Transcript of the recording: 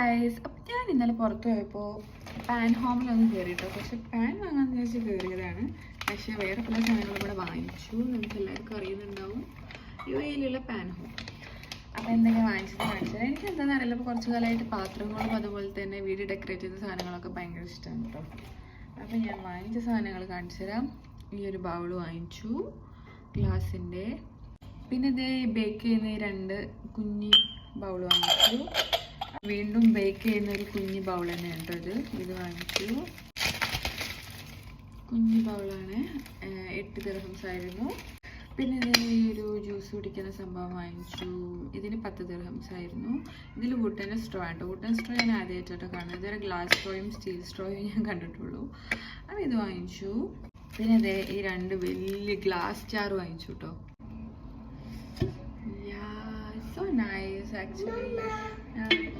Guys അപ്പം ഞാൻ ഇന്നലെ പുറത്ത് പോയപ്പോൾ പാൻ ഹോമിലൊന്നും കയറിയിട്ടോ പക്ഷെ പാൻ വാങ്ങാമെന്ന് വിചാരിച്ച് കയറിയതാണ് പക്ഷേ വേറെ പല സാധനങ്ങളും ഇവിടെ വാങ്ങിച്ചു നമുക്ക് എല്ലാവർക്കും അറിയുന്നുണ്ടാവും. യു എയിലുള്ള പാൻ ഹോം അപ്പോൾ എന്തെങ്കിലും വാങ്ങിച്ചത്? കാണിച്ചത് എനിക്ക് എന്താണെന്ന് അറിയില്ല. ഇപ്പോൾ കുറച്ച് കാലമായിട്ട് പാത്രങ്ങളും അതുപോലെ തന്നെ വീട് ഡെക്കറേറ്റ് ചെയ്ത സാധനങ്ങളൊക്കെ ഭയങ്കര ഇഷ്ടമാണ് കേട്ടോ അപ്പോൾ ഞാൻ വാങ്ങിച്ച സാധനങ്ങൾ കാണിച്ചു തരാം. ഈ ഒരു ബൗൾ വാങ്ങിച്ചു. ഗ്ലാസിന്റെ പിന്നെ ഇതേ ബേക്ക് ചെയ്യുന്ന രണ്ട് കുഞ്ഞി ബൗൾ വാങ്ങിച്ചു. വീണ്ടും ബേക്ക് ചെയ്യുന്ന ഒരു കുഞ്ഞി ബൗൾ കേട്ടോ ഇത്. ഇത് വാങ്ങിച്ചു. കുഞ്ഞി ബൗളാണ് എട്ട് ദിർഹംസ് ആയിരുന്നു. പിന്നെ ഇതിന് ഈ ഒരു ജ്യൂസ് കുടിക്കുന്ന സംഭവം വാങ്ങിച്ചു. ഇതിന് പത്ത് ദിർഹംസ് ആയിരുന്നു. ഇതിൽ വുട്ടന്റെ സ്ട്രോ ആണ്. വുഡൻ സ്ട്രോ ഞാൻ ആദ്യമായിട്ടോ കാണുന്നത്. ഇതൊരു ഗ്ലാസ് സ്ട്രോയും സ്റ്റീൽ സ്ട്രോയും ഞാൻ കണ്ടിട്ടുള്ളൂ. അപ്പോൾ ഇത് വാങ്ങിച്ചു. പിന്നെ അതെ ഈ രണ്ട് വലിയ ഗ്ലാസ് ചാർ വാങ്ങിച്ചു കേട്ടോ സോ നൈസ്. Yeah.